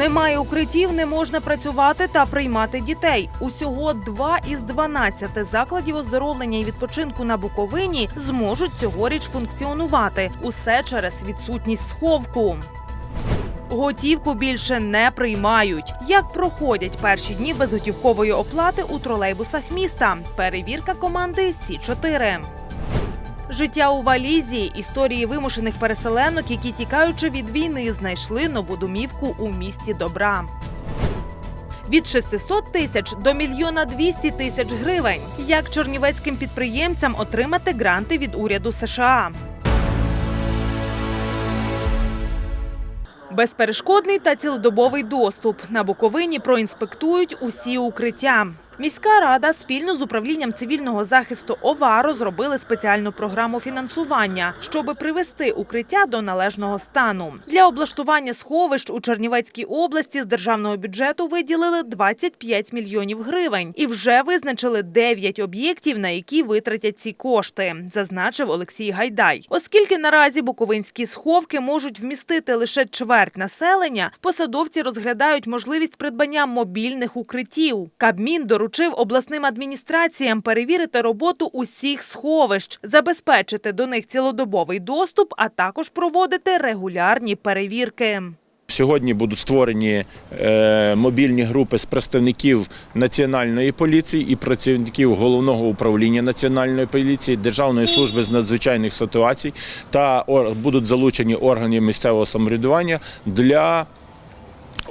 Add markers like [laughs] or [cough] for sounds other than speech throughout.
Немає укриттів, не можна працювати та приймати дітей. Усього два із 12 закладів оздоровлення і відпочинку на Буковині зможуть цьогоріч функціонувати. Усе через відсутність сховку. Готівку більше не приймають. Як проходять перші дні безготівкової оплати у тролейбусах міста? Перевірка команди Сі 4 Життя у валізі, історії вимушених переселенок, які тікаючи від війни, знайшли нову домівку у місті добра. Від 600 тисяч до мільйона 200 тисяч гривень. Як чернівецьким підприємцям отримати гранти від уряду США? Безперешкодний та цілодобовий доступ на Буковині проінспектують усі укриття. Міська рада спільно з управлінням цивільного захисту ОВА розробили спеціальну програму фінансування, щоб привести укриття до належного стану. Для облаштування сховищ у Чернівецькій області з державного бюджету виділили 25 мільйонів гривень і вже визначили 9 об'єктів, на які витратять ці кошти, зазначив Олексій Гайдай. Оскільки наразі буковинські сховки можуть вмістити лише чверть населення, посадовці розглядають можливість придбання мобільних укриттів. Кабмін доручив обласним адміністраціям перевірити роботу усіх сховищ, забезпечити до них цілодобовий доступ, а також проводити регулярні перевірки. Сьогодні будуть створені е, мобільні групи з представників національної поліції і працівників головного управління національної поліції, Державної служби з надзвичайних ситуацій та будуть залучені органи місцевого самоврядування для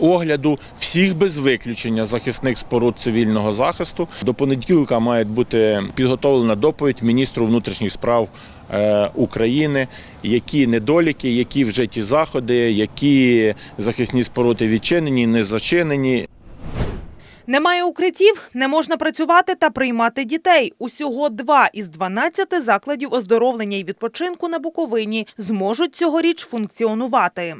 огляду всіх без виключення захисних споруд цивільного захисту. До понеділка має бути підготовлена доповідь міністру внутрішніх справ е, України, які недоліки, які вжиті заходи, які захисні споруди відчинені, не зачинені. Немає укриттів, не можна працювати та приймати дітей. Усього два із 12 закладів оздоровлення і відпочинку на Буковині зможуть цьогоріч функціонувати.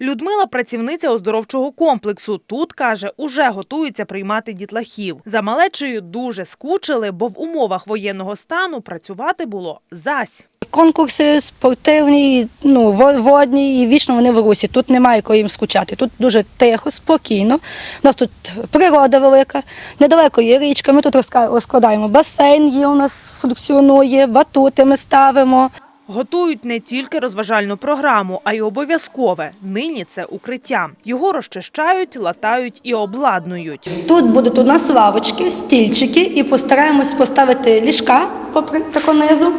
Людмила працівниця оздоровчого комплексу. Тут каже, уже готується приймати дітлахів. За малечею дуже скучили, бо в умовах воєнного стану працювати було зась. Конкурси спортивні, ну, водні і вічно вони в русі. Тут немає кого їм скучати. Тут дуже тихо, спокійно. У нас тут природа велика, недалеко є річка. Ми тут розкладаємо басейн, є у нас функціонує, батути ми ставимо. Готують не тільки розважальну програму, а й обов'язкове. Нині це укриття. Його розчищають, латають і обладнують. Тут будуть у нас лавочки, стільчики, і постараємось поставити ліжка попри тако низу,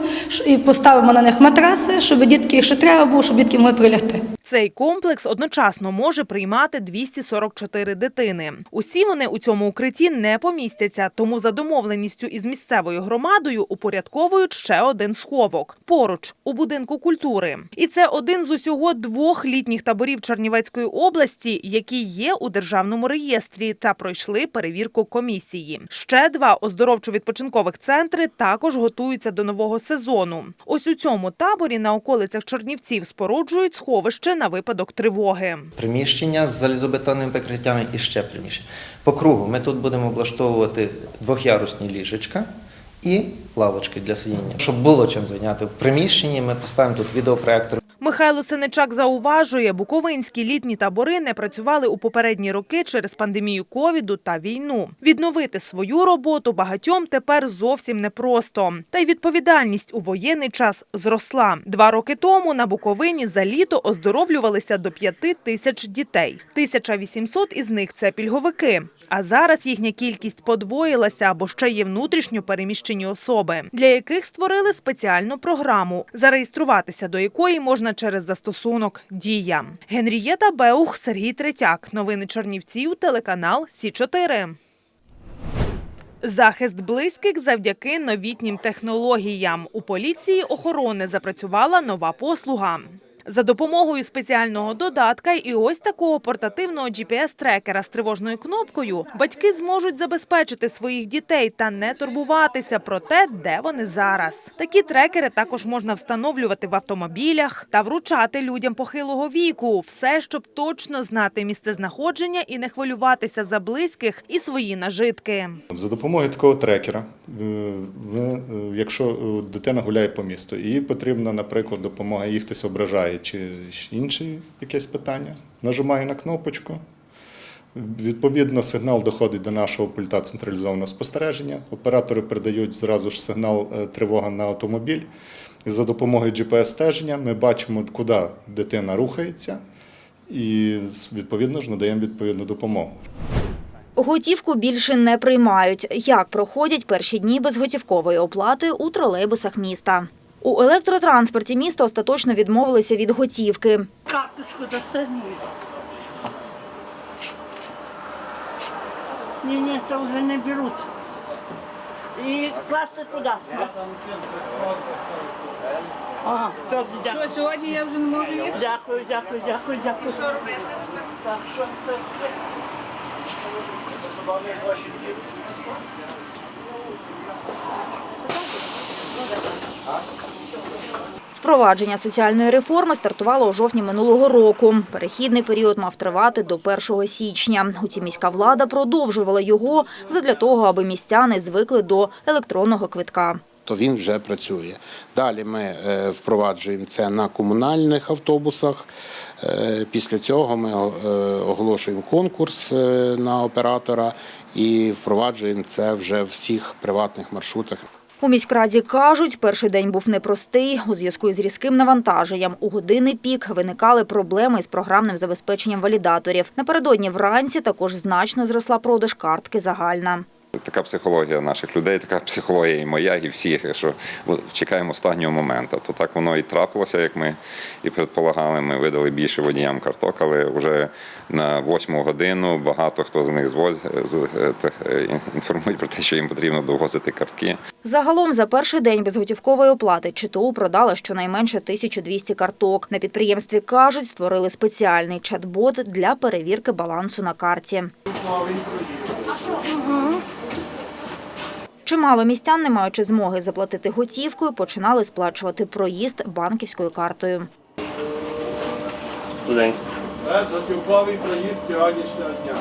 і поставимо на них матраси, щоб дітки, якщо треба було, щоб дітки могли прилягти. Цей комплекс одночасно може приймати 244 дитини. Усі вони у цьому укритті не помістяться, тому за домовленістю із місцевою громадою упорядковують ще один сховок поруч у будинку культури. І це один з усього двох літніх таборів Чернівецької області, які є у державному реєстрі та пройшли перевірку комісії. Ще два оздоровчо-відпочинкових центри також готуються до нового сезону. Ось у цьому таборі на околицях Чернівців споруджують сховище на випадок тривоги. приміщення з залізобетонними прикриттями і ще приміщення. По кругу ми тут будемо облаштовувати двохярусні ліжечка і лавочки для сидіння. Щоб було чим зайняти в приміщенні, ми поставимо тут відеопроектор. Михайло Синичак зауважує, буковинські літні табори не працювали у попередні роки через пандемію ковіду та війну. Відновити свою роботу багатьом тепер зовсім непросто. Та й відповідальність у воєнний час зросла. Два роки тому на Буковині за літо оздоровлювалися до п'яти тисяч дітей. 1800 із них це пільговики. А зараз їхня кількість подвоїлася, бо ще є внутрішньо переміщені особи, для яких створили спеціальну програму, зареєструватися до якої можна через застосунок Дія. Генрієта Беух, Сергій Третяк. Новини Чернівців, телеканал Сі 4 Захист близьких завдяки новітнім технологіям. У поліції охорони запрацювала нова послуга. За допомогою спеціального додатка і ось такого портативного GPS-трекера з тривожною кнопкою батьки зможуть забезпечити своїх дітей та не турбуватися про те, де вони зараз. Такі трекери також можна встановлювати в автомобілях та вручати людям похилого віку. Все, щоб точно знати місцезнаходження і не хвилюватися за близьких і свої нажитки. За допомогою такого трекера, е, е, якщо е, дитина гуляє по місту, і потрібна, наприклад, допомога, їй хтось ображає чи інше якесь питання, нажимаю на кнопочку, Відповідно, сигнал доходить до нашого пульта централізованого спостереження. Оператори передають зразу ж сигнал е, тривога на автомобіль. І за допомогою GPS-стеження ми бачимо, куди дитина рухається, і відповідно ж надаємо відповідну допомогу. Готівку більше не приймають. Як проходять перші дні безготівкової оплати у тролейбусах міста? У електротранспорті міста остаточно відмовилися від готівки. Карточку достань. Ні, ні, це вже не беруть. І класти туди. Ага, дякую. Сьогодні я вже не можу їхати. Дякую, дякую, дякую, дякую. Що робити? Так, що це? Впровадження соціальної реформи стартувало у жовтні минулого року. Перехідний період мав тривати до 1 січня. Утім, міська влада продовжувала його задля того, аби містяни звикли до електронного квитка. то він вже працює. Далі ми е, впроваджуємо це на комунальних автобусах. Е, Після цього ми е, оголошуємо конкурс на оператора і впроваджуємо це вже в всіх приватних маршрутах. У міськраді кажуть, перший день був непростий. У зв'язку із різким навантаженням у години пік виникали проблеми з програмним забезпеченням валідаторів. Напередодні вранці також значно зросла продаж картки загальна. Така психологія наших людей, така психологія і моя, і всіх, що чекаємо останнього моменту. То так воно і трапилося, як ми і предполагали. Ми видали більше водіям карток, але вже на восьму годину багато хто з них звоз з- е, е, інформують про те, що їм потрібно довозити картки. Загалом за перший день безготівкової оплати ЧТУ продали щонайменше 1200 карток. На підприємстві кажуть, створили спеціальний чат-бот для перевірки балансу на карті. Чимало містян, не маючи змоги заплатити готівкою, починали сплачувати проїзд банківською картою. Готівковий проїзд сьогоднішнього дня.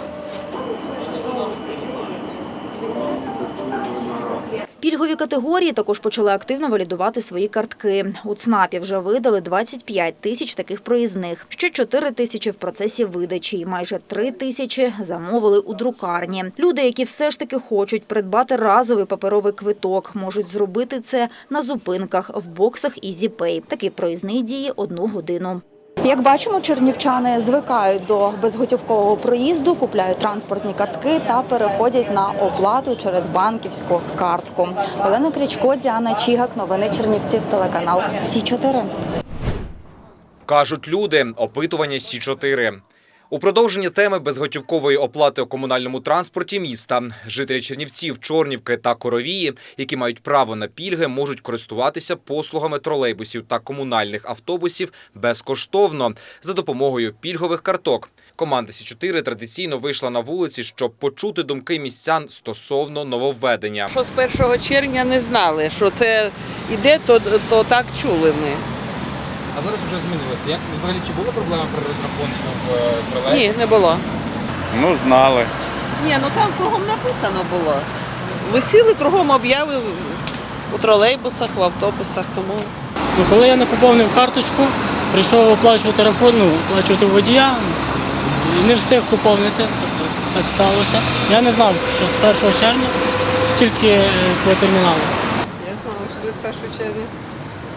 Пільгові категорії також почали активно валідувати свої картки. У ЦНАПі вже видали 25 тисяч таких проїзних. Ще 4 тисячі в процесі видачі і майже 3 тисячі замовили у друкарні. Люди, які все ж таки хочуть придбати разовий паперовий квиток, можуть зробити це на зупинках в боксах EasyPay. Такий проїзний діє одну годину. Як бачимо, чернівчани звикають до безготівкового проїзду, купляють транспортні картки та переходять на оплату через банківську картку. Олена Крічко, Діана Чігак, новини Чернівців, телеканал Сі 4 Кажуть люди, опитування Сі 4 у продовження теми безготівкової оплати у комунальному транспорті міста жителі Чернівців, Чорнівки та Коровії, які мають право на пільги, можуть користуватися послугами тролейбусів та комунальних автобусів безкоштовно за допомогою пільгових карток. Команда Сі 4 традиційно вийшла на вулиці, щоб почути думки містян стосовно нововведення. Що з 1 червня не знали, що це іде, то, то так чули ми. А зараз вже змінилося. Як взагалі чи була проблема при розрахунку в тролейбусі? Ні, не було. Ну, знали. Ні, ну там кругом написано було. Висіли кругом обяви у тролейбусах, в автобусах, тому Ну, коли я не поповнив карточку, прийшов оплачувати рахунок, ну, оплачувати водія і не встиг поповнити. Тобто так сталося. Я не знав, що з 1 червня тільки е, по терміналу. Я знала, що до 1 червня,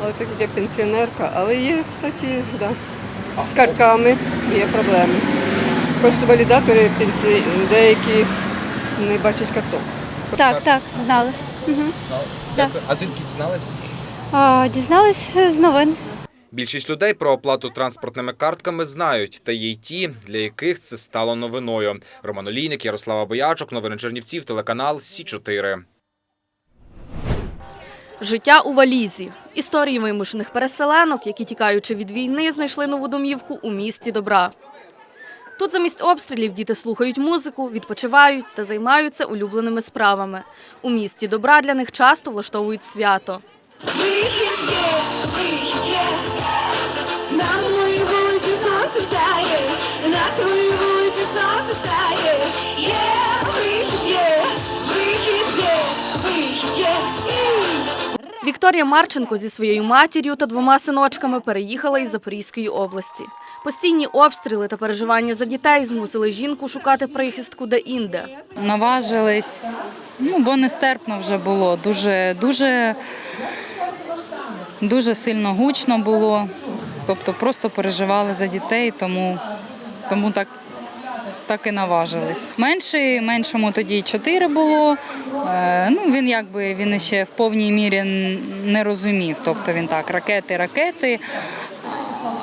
але так як я пенсіонерка, але є, кстати, да. з картками є проблеми. Просто валідатори пенсії деякі не бачать карток. Так, так, знали. Дякую. А звідки дізналися? Дізнались з новин. Більшість людей про оплату транспортними картками знають, та є й ті, для яких це стало новиною. Роман Олійник, Ярослава Боячок, новини Чернівців, телеканал Сі 4 Життя у валізі. Історії вимушених переселенок, які, тікаючи від війни, знайшли нову домівку у місті добра. Тут замість обстрілів діти слухають музику, відпочивають та займаються улюбленими справами. У місті добра для них часто влаштовують свято. Вікторія Марченко зі своєю матір'ю та двома синочками переїхала із Запорізької області. Постійні обстріли та переживання за дітей змусили жінку шукати прихистку де-інде. наважились, ну, бо нестерпно вже було. Дуже, дуже, дуже сильно гучно було. Тобто просто переживали за дітей, тому, тому так, так і наважились. Менший, меншому тоді чотири було. Е, ну, він якби він ще в повній мірі не розумів. Тобто він так, ракети, ракети.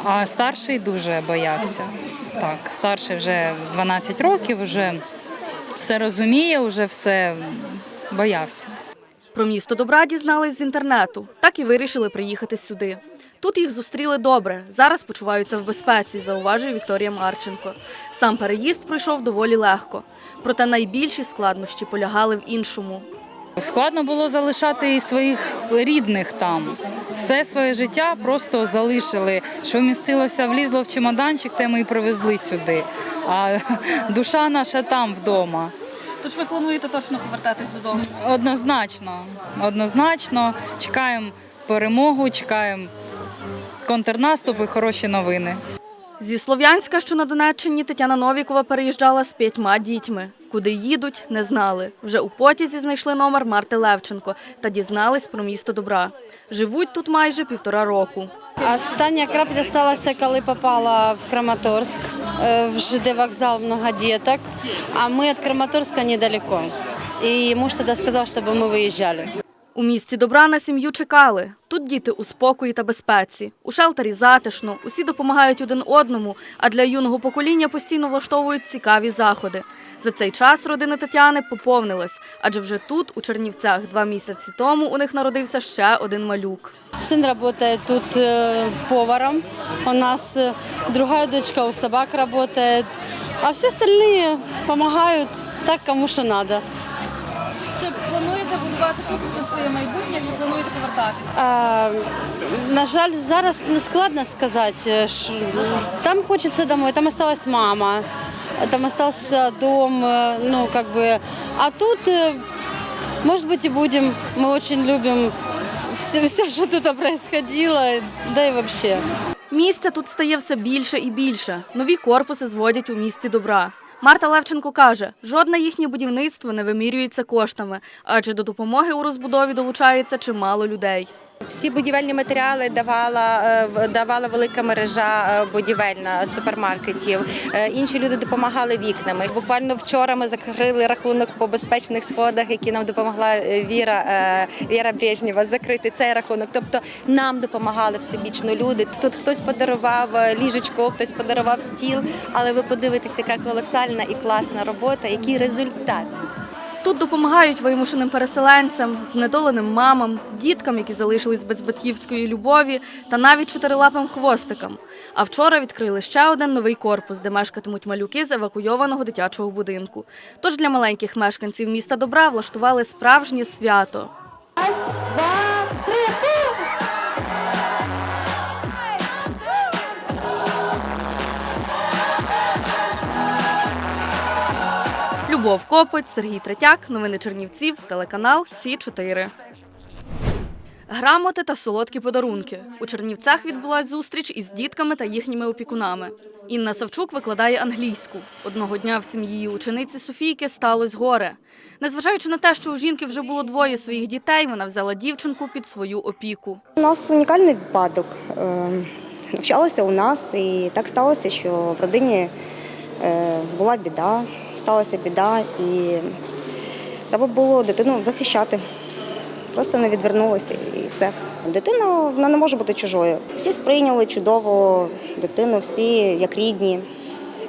А старший дуже боявся. Так, старший вже 12 років, вже все розуміє, вже все боявся. Про місто добра дізнались з інтернету, так і вирішили приїхати сюди. Тут їх зустріли добре. Зараз почуваються в безпеці, зауважує Вікторія Марченко. Сам переїзд пройшов доволі легко. Проте найбільші складнощі полягали в іншому. Складно було залишати і своїх рідних там. Все своє життя просто залишили. Що вмістилося, влізло в чемоданчик, те ми і привезли сюди. А [laughs] душа наша там вдома. Тож ви плануєте точно повертатися додому? Однозначно, однозначно. Чекаємо перемогу, чекаємо контрнаступ і хороші новини. Зі Слов'янська, що на Донеччині, Тетяна Новікова переїжджала з п'ятьма дітьми. Куди їдуть, не знали. Вже у потязі знайшли номер Марти Левченко та дізнались про місто добра. Живуть тут майже півтора року. Остання крапля сталася, коли попала в Краматорськ. Е, В ЖД вокзал много деток, а мы от Краматорска недалеко. И муж тогда сказал, чтобы мы выезжали. У місті добра на сім'ю чекали. Тут діти у спокої та безпеці. У шелтері затишно, усі допомагають один одному, а для юного покоління постійно влаштовують цікаві заходи. За цей час родина Тетяни поповнилась, адже вже тут, у Чернівцях, два місяці тому у них народився ще один малюк. Сын работает тут э, поваром. У нас э, другая дочка у собак работает. А все остальные помогают так, кому что надо. Чи плануєте будувати тут вже своє майбутнє, чи плануєте повертатися? А, на жаль, зараз не складно сказати. е, ш- Там хочеться домой, там осталась мама, там остался дом, е, ну как бы. А тут, е, может быть, и будем. Мы очень любим все, все что тут происходило, да и вообще. Місця тут стає все більше і більше. Нові корпуси зводять у місті добра. Марта Левченко каже, жодне їхнє будівництво не вимірюється коштами, адже до допомоги у розбудові долучається чимало людей. Всі будівельні матеріали давала, е, давала велика мережа е, будівельна супермаркетів. Е, Інші люди допомагали вікнами. Буквально вчора ми закрили рахунок по безпечних сходах, які нам допомогла Віра, Віра Брежнєва закрити цей рахунок. Тобто нам допомагали всебічно люди. Тут хтось подарував ліжечко, хтось подарував стіл, але ви подивитеся, яка колосальна і класна робота, який результат. Тут допомагають вимушеним переселенцям, знедоленим мамам, діткам, які залишились без батьківської любові, та навіть чотирилапим хвостикам. А вчора відкрили ще один новий корпус, де мешкатимуть малюки з евакуйованого дитячого будинку. Тож для маленьких мешканців міста добра влаштували справжнє свято. Любов Копоть, Сергій Третяк, новини Чернівців, телеканал Сі 4 Грамоти та солодкі подарунки. У Чернівцях відбулась зустріч із дітками та їхніми опікунами. Інна Савчук викладає англійську. Одного дня в сім'ї учениці Софійки сталося горе. Незважаючи на те, що у жінки вже було двоє своїх дітей, вона взяла дівчинку під свою опіку. У нас унікальний випадок. Е, Навчалася у нас, і так сталося, що в родині була біда, сталася біда, і треба було дитину захищати. Просто не відвернулася і все. Дитина вона не може бути чужою. Всі сприйняли чудово дитину, всі як рідні.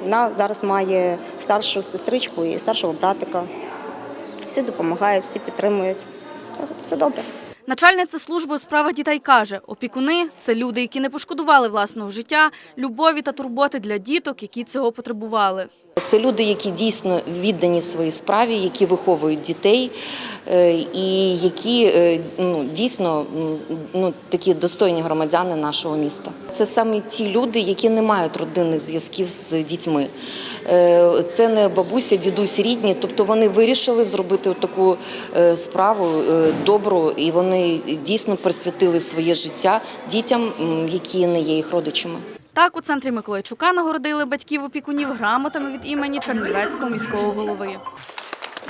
Вона зараз має старшу сестричку і старшого братика. Всі допомагають, всі підтримують. Все, все добре. Начальниця служби у справах дітей каже, опікуни це люди, які не пошкодували власного життя, любові та турботи для діток, які цього потребували. Це люди, які дійсно віддані своїй справі, які виховують дітей е, і які е, ну, дійсно ну, такі достойні громадяни нашого міста. Це саме ті люди, які не мають родинних зв'язків з дітьми. Е, Це не бабуся, дідусь рідні, тобто вони вирішили зробити таку справу добру, і вони дійсно присвятили своє життя дітям, які не є їх родичами. Так, у центрі Миколайчука нагородили батьків опікунів грамотами від імені Чернівецького міського голови.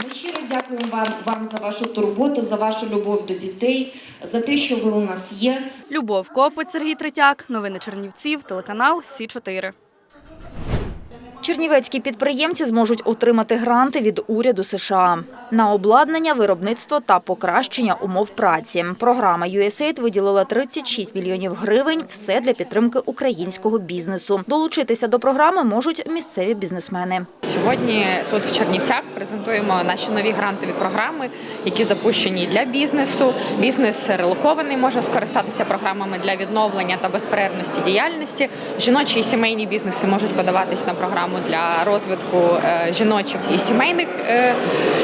Ми щиро дякуємо вам, вам за вашу турботу, за вашу любов до дітей, за те, що ви у нас є. Любов Копець, Сергій Третяк, новини Чернівців, телеканал Сі 4 Чернівецькі підприємці зможуть отримати гранти від уряду США на обладнання, виробництво та покращення умов праці. Програма USAID виділила 36 мільйонів гривень. Все для підтримки українського бізнесу. Долучитися до програми можуть місцеві бізнесмени. Сьогодні тут в Чернівцях презентуємо наші нові грантові програми, які запущені для бізнесу. Бізнес релокований може скористатися програмами для відновлення та безперервності діяльності. Жіночі і сімейні бізнеси можуть подаватись на програму для розвитку е, жіночих і сімейних е,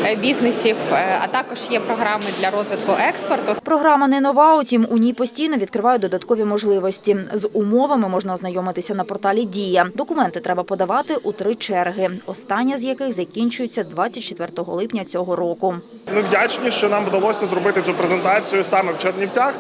е, бізнесів. А також є програми для розвитку експорту. Програма не нова, утім у ній постійно відкривають додаткові можливості. З умовами можна ознайомитися на порталі Дія. Документи треба подавати у три черги, остання з яких закінчується 24 липня цього року. Ми вдячні, що нам вдалося зробити цю презентацію саме в Чернівцях.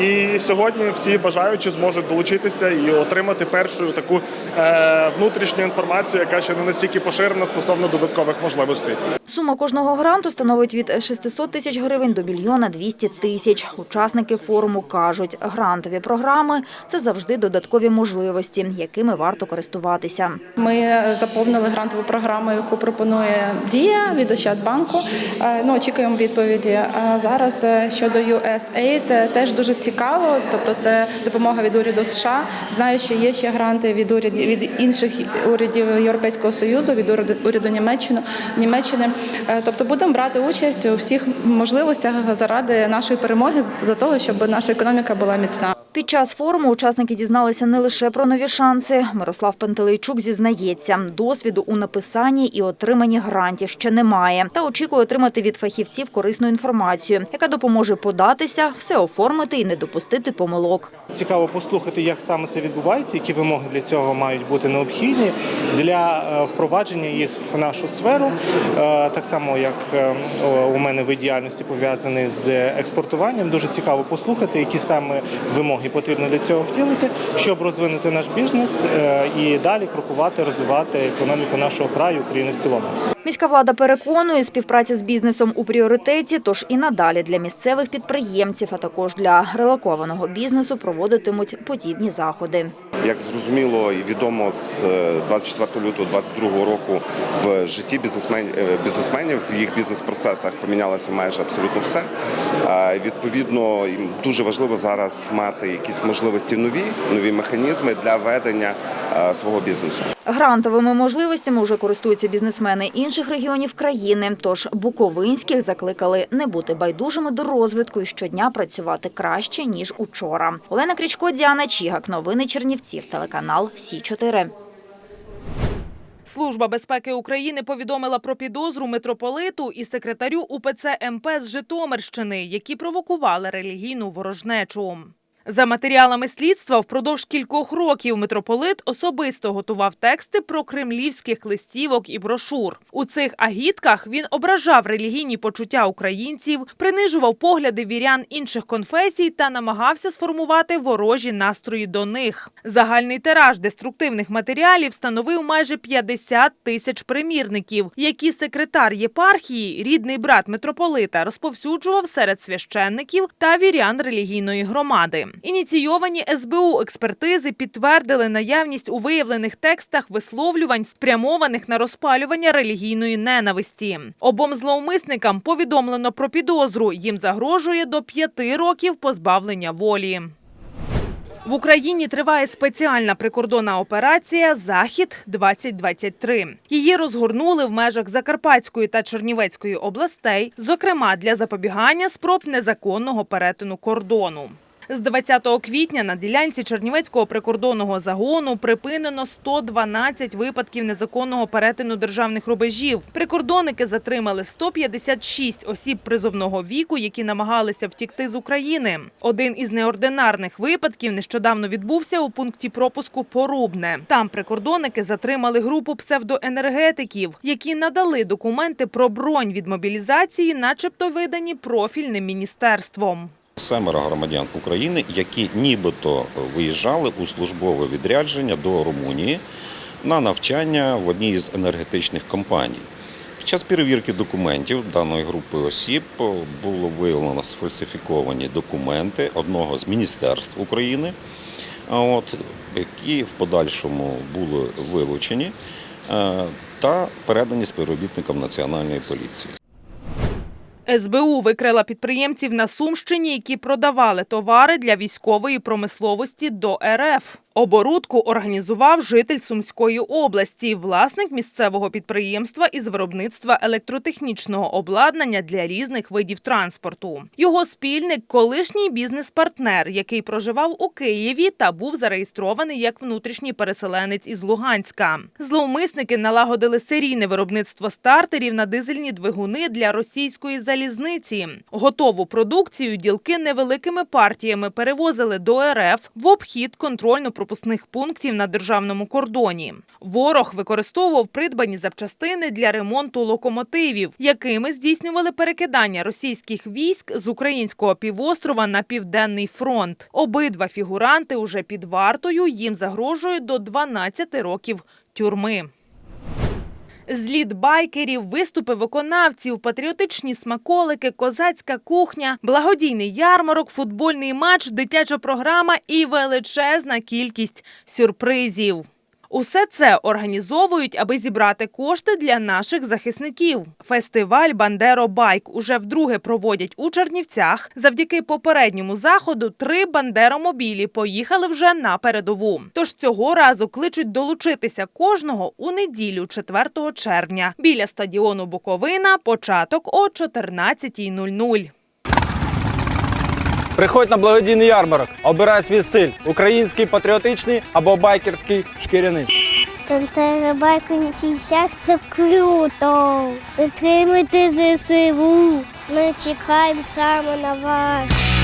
І сьогодні всі бажаючі зможуть долучитися і отримати першу таку е, внутрішню інформацію, яка ще не настільки поширена стосовно додаткових можливостей. Сума кожного гранту становить від 600 тисяч гривень до мільйона 200 тисяч. Учасники форуму кажуть, грантові програми – це завжди додаткові можливості, якими варто користуватися. Ми заповнили грантову програму, яку пропонує Дія від Ощадбанку. Е, Ну, очікуємо відповіді. А зараз е, щодо USAID е, теж дуже цікаво. Тобто, це допомога від уряду США. Знаю, що є ще гранти від урядів від інших урядів Європейського союзу, від уряду Німеччини. Німеччини. Тобто, будемо брати участь у всіх можливостях заради нашої перемоги, за того, щоб наша економіка була міцна. Під час форуму учасники дізналися не лише про нові шанси. Мирослав Пантелейчук зізнається, досвіду у написанні і отриманні грантів ще немає. Та очікує отримати від фахівців корисну інформацію, яка допоможе податися, все оформити і не допустити помилок. Цікаво послухати, як саме це відбувається, які вимоги для цього мають бути необхідні для е, впровадження їх в нашу сферу. Е, Так само, як е, у мене вид діяльності пов'язаний з експортуванням. Дуже цікаво послухати, які саме вимоги потрібно для цього втілити, щоб розвинути наш бізнес е, і далі крокувати, розвивати економіку нашого краю, України в цілому. Міська влада переконує, співпраця з бізнесом у пріоритеті, тож і надалі для місцевих підприємців, а також для релокованого бізнесу проводитимуть подібні заходи. Як зрозуміло і відомо з е, 24 лютого 2022 року в житті бізнесменів, бізнесменів в їх бізнес-процесах помінялося майже абсолютно все. Е, Відповідно, їм дуже важливо зараз мати якісь можливості нові, нові механізми для ведення е, свого бізнесу. Грантовими можливостями вже користуються бізнесмени інших регіонів країни. Тож буковинських закликали не бути байдужими до розвитку і щодня працювати краще ніж учора. Олена Крічко, Діана Чігак. Новини Чернівців. Телеканал Сі 4 Служба безпеки України повідомила про підозру митрополиту і секретарю УПЦ МП з Житомирщини, які провокували релігійну ворожнечу. За матеріалами слідства, впродовж кількох років митрополит особисто готував тексти про кремлівських листівок і брошур. У цих агітках він ображав релігійні почуття українців, принижував погляди вірян інших конфесій та намагався сформувати ворожі настрої до них. Загальний тираж деструктивних матеріалів становив майже 50 тисяч примірників, які секретар єпархії, рідний брат митрополита, розповсюджував серед священників та вірян релігійної громади. Ініційовані СБУ експертизи підтвердили наявність у виявлених текстах висловлювань, спрямованих на розпалювання релігійної ненависті. Обом зловмисникам повідомлено про підозру. Їм загрожує до п'яти років позбавлення волі. В Україні триває спеціальна прикордонна операція Захід 2023 Її розгорнули в межах Закарпатської та Чернівецької областей, зокрема для запобігання спроб незаконного перетину кордону. З 20 квітня на ділянці Чернівецького прикордонного загону припинено 112 випадків незаконного перетину державних рубежів. Прикордонники затримали 156 осіб призовного віку, які намагалися втікти з України. Один із неординарних випадків нещодавно відбувся у пункті пропуску Порубне. Там прикордонники затримали групу псевдоенергетиків, які надали документи про бронь від мобілізації, начебто видані профільним міністерством. Семеро громадян України, які нібито виїжджали у службове відрядження до Румунії на навчання в одній із енергетичних компаній. Під час перевірки документів даної групи осіб було виявлено сфальсифіковані документи одного з міністерств України, от, які в подальшому були вилучені е, та передані співробітникам Національної поліції. СБУ викрила підприємців на Сумщині, які продавали товари для військової промисловості до РФ. Оборудку організував житель Сумської області, власник місцевого підприємства із виробництва електротехнічного обладнання для різних видів транспорту. Його спільник колишній бізнес-партнер, який проживав у Києві та був зареєстрований як внутрішній переселенець із Луганська. Зловмисники налагодили серійне виробництво стартерів на дизельні двигуни для російської залізниці. Готову продукцію ділки невеликими партіями перевозили до РФ в обхід контрольно-пропускних пунктів на державному кордоні. Ворог використовував придбані запчастини для ремонту локомотивів, якими здійснювали перекидання російських військ з українського півострова на південний фронт. Обидва фігуранти уже під вартою їм загрожує до 12 років тюрми. Зліт байкерів, виступи виконавців, патріотичні смаколики, козацька кухня, благодійний ярмарок, футбольний матч, дитяча програма і величезна кількість сюрпризів. Усе це організовують, аби зібрати кошти для наших захисників. Фестиваль Бандеро Байк уже вдруге проводять у Чернівцях. Завдяки попередньому заходу три бандеромобілі поїхали вже на передову. Тож цього разу кличуть долучитися кожного у неділю, 4 червня. Біля стадіону Буковина початок о 14.00. Приходь на благодійний ярмарок, обирай свій стиль: український, патріотичний або байкерський шкіряний. Контрабайкончищах це круто. Підтримуйте ЗСУ. Ми чекаємо саме на вас.